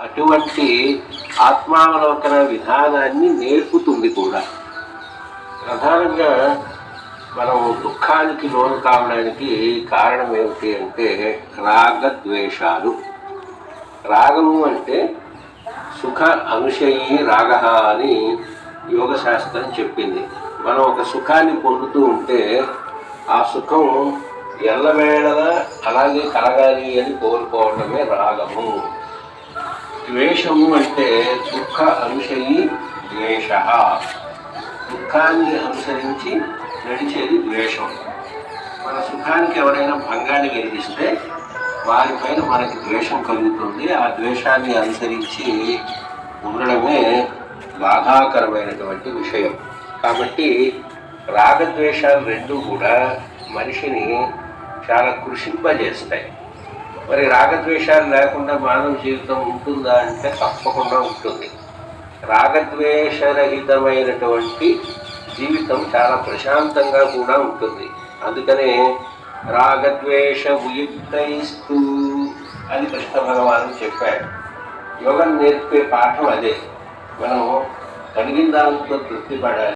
అటువంటి ఆత్మావలోకన విధానాన్ని నేర్పుతుంది కూడా. ప్రధానంగా మనం దుఃఖానికి లోను కావడానికి కారణం ఏమిటి అంటే రాగద్వేషాలు. రాగము అంటే సుఖ అనుషయి రాగ అని యోగ శాస్త్రం చెప్పింది. మనం ఒక సుఖాన్ని పొందుతూ ఉంటే ఆ సుఖం ఎల్లవేళలా అలాగే కలగాలి అని కోరుకోవడమే రాగము. ద్వేషము అంటే దుఃఖ అనుషయి ద్వేష. దుఃఖాన్ని అనుసరించి నడిచేది ద్వేషం. మన సుఖానికి ఎవరైనా భంగాన్ని కలిగిస్తే వారిపైన మనకి ద్వేషం కలుగుతుంది. ఆ ద్వేషాన్ని అనుసరించి ఉండడమే బాధాకరమైనటువంటి విషయం. కాబట్టి రాగద్వేషాలు రెండు కూడా మనిషిని చాలా కృషింపజేస్తాయి. మరి రాగద్వేషాలు లేకుండా మానవ జీవితం ఉంటుందా అంటే తప్పకుండా ఉంటుంది. రాగద్వేషరహితమైనటువంటి జీవితం చాలా ప్రశాంతంగా కూడా ఉంటుంది. అందుకనే రాగద్వేష ఉయుక్తైస్తూ అని కృష్ణ భగవాను చెప్పాడు. యోగం నేర్పే పాఠం అదే. మనం కలిగిన దాంతో తృప్తి పడాలి